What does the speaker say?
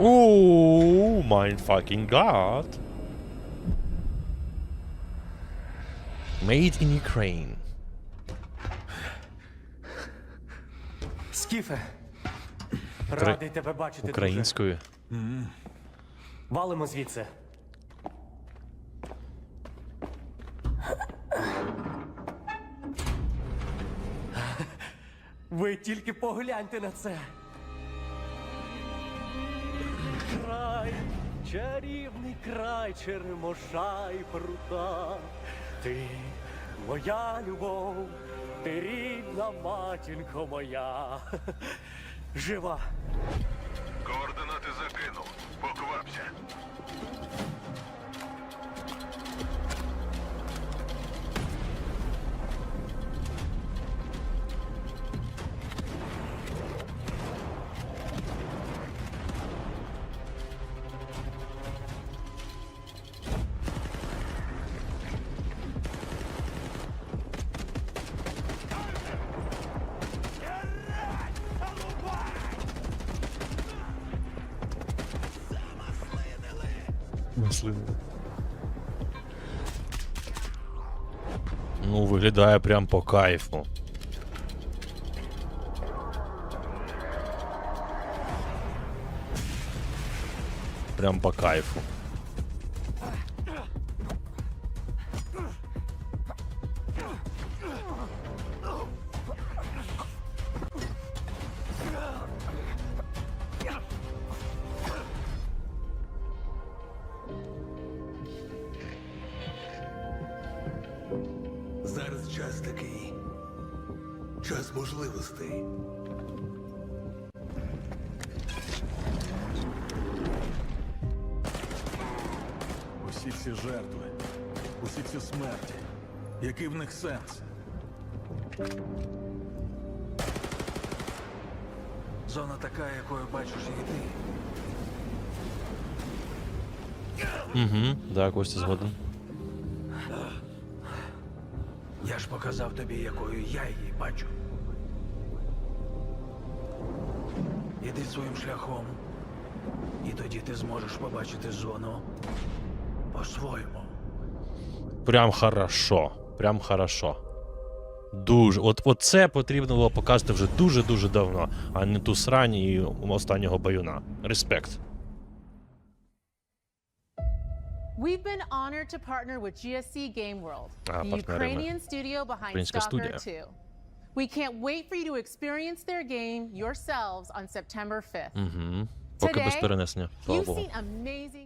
Oh my fucking god. Made in Ukraine. Скіфе. Радий тебе бачити. Українською. Валимо звідси. Ви тільки погляньте на це. Край, чарівний край черемоша і прута. Ти моя любов, ти рідна матінко моя. Жива. Ну, виглядає прям по кайфу. Прям по кайфу. Час такий. Час можливостей. Усі ці жертви, усі ці смерті. Який в них сенс? Зона така, якою бачиш її ти. Угу, да, Костя згоден. Я ж показав тобі, якою я її бачу. Іди своїм шляхом, і тоді ти зможеш побачити зону по-своєму. Прям хорошо. Прям хорошо. Дуже. От, от це потрібно було показати вже дуже-дуже давно, а не ту срань і останнього баюна. Респект. We've been honored to partner with GSC Game World, А, the партнерами. Ukrainian studio behind Українська Stalker студія. 2. We can't wait for you to experience their game yourselves on September 5th. Угу. Поки без Today, перенесення. Слава You've Богу. seen amazing